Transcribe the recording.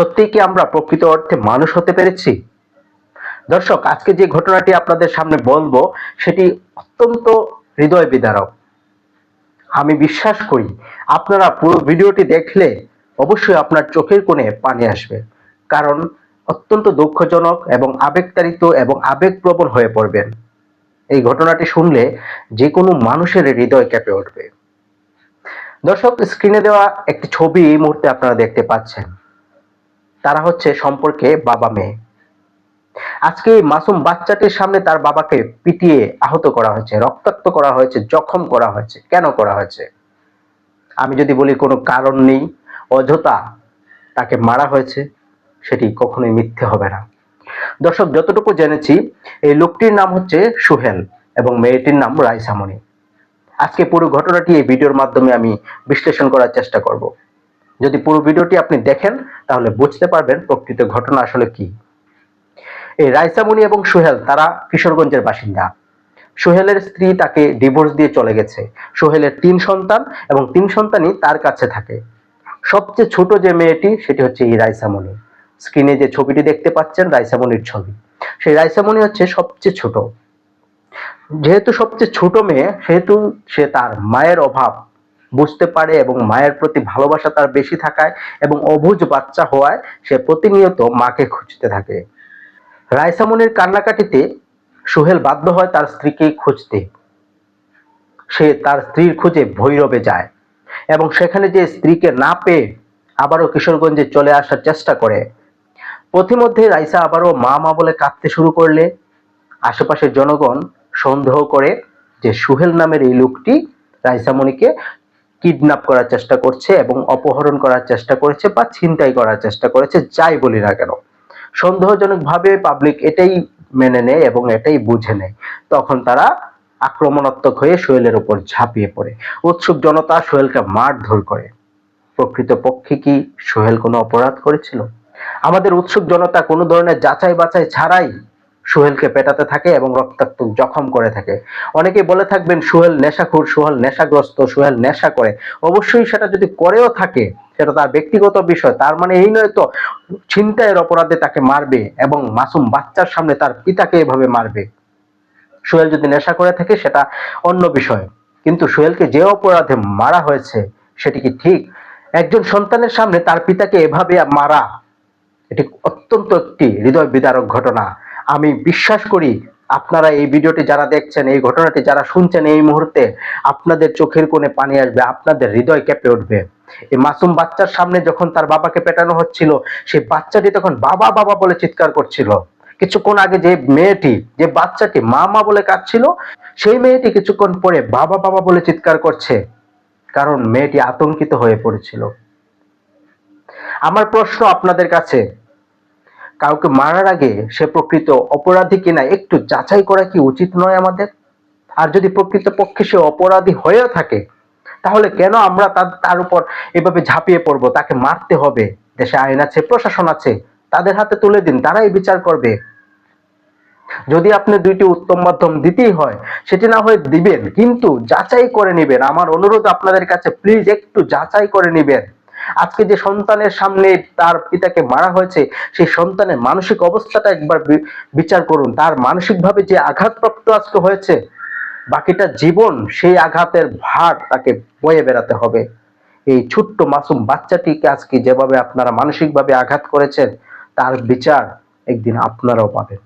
সত্যিই কি আমরা প্রকৃত অর্থে মানুষ হতে পেরেছি? দর্শক, আজকে যে ঘটনাটি আপনাদের সামনে বলব, সেটি অত্যন্ত হৃদয় বিদারক। আমি বিশ্বাস করি, আপনারা পুরো ভিডিওটি দেখলে অবশ্যই আপনার চোখের কোণে পানি আসবে, কারণ অত্যন্ত দুঃখজনক এবং আবেগতাড়িত এবং আবেগপ্রবণ হয়ে পড়বেন। এই ঘটনাটি শুনলে যে কোনো মানুষের হৃদয় কেঁপে উঠবে। দর্শক স্ক্রিনে দেওয়া একটি ছবি এই মুহূর্তে আপনারা দেখতে পাচ্ছেন। তারা হচ্ছে সম্পর্কে বাবা মেয়ে। আজকে মাসুম বাচ্চাটির সামনে তার বাবাকে পিটিয়ে আহত করা হয়েছে, রক্তাক্ত করা হয়েছে, জখম করা হয়েছে। কেন করা হয়েছে? আমি যদি বলি কোনো কারণ নেই, অযথা তাকে মারা হয়েছে, সেটি কখনোই মিথ্যে হবে না। দর্শক, যতটুকু জেনেছি, এই লোকটির নাম হচ্ছে সুহেল এবং মেয়েটির নাম রাইসামণি আজকে পুরো ঘটনাটি এই ভিডিওর মাধ্যমে আমি বিশ্লেষণ করার চেষ্টা করব। যদি পুরো ভিডিওটি আপনি দেখেন, তাহলে বুঝতে পারবেন প্রকৃত ঘটনা আসলে কি। এই রাইসামণি এবং সোহেল, তারা কিশোরগঞ্জের বাসিন্দা। সোহেলের স্ত্রী তাকে ডিভোর্স দিয়ে চলে গেছে। সোহেলের তিন সন্তান এবং তিন সন্তানই তার কাছে থাকে। সবচেয়ে ছোট যে মেয়েটি, সেটি হচ্ছে এই রাইসামণি স্ক্রিনে যে ছবিটি দেখতে পাচ্ছেন রাইসামণির ছবি। সেই রাইসামণি হচ্ছে সবচেয়ে ছোট। যেহেতু সবচেয়ে ছোট মেয়ে, সেহেতু সে তার মায়ের অভাব বুঝতে পারে এবং মায়ের প্রতি ভালোবাসা তার বেশি থাকায় এবং অবুঝ বাচ্চা হওয়ায় সে প্রতিনিয়ত মাকে খুঁজতে থাকে। রায়সামনির কান্নাকাটিতে সোহেল বাধ্য হয় তার স্ত্রীকে খুঁজতে। সে তার স্ত্রীর খুঁজে ভৈরবে যায় এবং সেখানে যে স্ত্রীকে না পেয়ে আবারও কিশোরগঞ্জে চলে আসার চেষ্টা করে। পথিমধ্যে রাইসা আবারও মা মা বলে কাঁদতে শুরু করলে। আশেপাশের জনগণ সন্দেহ করে যে সুহেল নামের এই লোকটি রাইসামণিকে কিডন্যাপ করার চেষ্টা করছে এবং অপহরণ করার চেষ্টা করেছে বা ছিনতাই করার চেষ্টা করেছে, যাই বলি না কেন। সন্দেহজনকভাবে পাবলিক এটাই মেনে নেয় এবং এটাই বুঝে নেয়। তখন তারা আক্রমণাত্মক হয়ে সোহেলের উপর ঝাঁপিয়ে পড়ে। উৎসুক জনতা সোহেলকে মারধর করে। প্রকৃত পক্ষে কি সোহেল কোনো অপরাধ করেছিল? আমাদের উৎসুক জনতা কোনো ধরনের যাচাই বাছাই ছাড়াই সোহেলকে পেটাতে থাকে এবং রক্তাক্ত জখম করে থাকে। অনেকেই বলে থাকবেন, সোহেল নেশাখুর, সোহেল নেশাগ্রস্ত, সোহেল নেশা করে। অবশ্যই সেটা যদি করেও থাকে, সেটা তার ব্যক্তিগত বিষয়। তার মানে এই নয় তো, ছিনতাইয়ের অপরাধে তাকে মারবে এবং মাসুম বাচ্চার সামনে তার পিতাকে এভাবে মারবে। সোহেল যদি নেশা করে থাকে, সেটা অন্য বিষয়। কিন্তু সোহেলকে যে অপরাধে মারা হয়েছে, সেটি কি ঠিক? একজন সন্তানের সামনে তার পিতাকে এভাবে মারা, এটি অত্যন্ত একটি হৃদয় বিদারক ঘটনা। আমি বিশ্বাস করি আপনারা এই ভিডিওটি যারা দেখছেন, এই ঘটনাটি যারা শুনছেন এই মুহূর্তে, আপনাদের চোখের কোণে পানি আসবে, আপনাদের হৃদয় কেঁপে উঠবে। এই মাসুম বাচ্চার সামনে যখন তার বাবাকে পেটানো হচ্ছিল, সেই বাচ্চাটি তখন বাবা বাবা বলে চিৎকার করছিল। কিছুক্ষণ আগে যে মেয়েটি, যে বাচ্চাটি মা মা বলে কাঁদছিল, সেই মেয়েটি কিছুক্ষণ পরে বাবা বাবা বলে চিৎকার করছে, কারণ মেয়েটি আতঙ্কিত হয়ে পড়েছিল। আমার প্রশ্ন আপনাদের কাছে কাউকে মারার আগে সে প্রকৃত অপরাধী কিনা একটু যাচাই করা কি উচিত নয় আমাদের? আর যদি প্রকৃত পক্ষে সে অপরাধী হয়েও থাকে, তাহলে কেন আমরা তার তার উপর এভাবে ঝাঁপিয়ে পড়ব? তাকে মারতে হবে। দেশে আইন আছে, প্রশাসন আছে, তাদের হাতে তুলে দিন, তারাই বিচার করবে। যদি আপনি দুইটি উত্তম মাধ্যম দিতেই হয়, সেটি না হয় দিবেন, কিন্তু যাচাই করে নিবেন। আমার অনুরোধ আপনাদের কাছে প্লিজ একটু যাচাই করে নিবেন। আজকে যে সন্তানের সামনে তার পিতাকে মারা হয়েছে, সেই সন্তানের মানসিক অবস্থাটা একবার বিচার করুন। তার মানসিকভাবে যে আঘাতপ্রাপ্ত আজকে হয়েছে, বাকিটা জীবন সেই আঘাতের ভার তাকে বয়ে বেড়াতে হবে। এই ছোট্ট মাসুম বাচ্চাটিকে আজকে যেভাবে আপনারা মানসিকভাবে আঘাত করেছেন, তার বিচার একদিন আপনারাও পাবেন।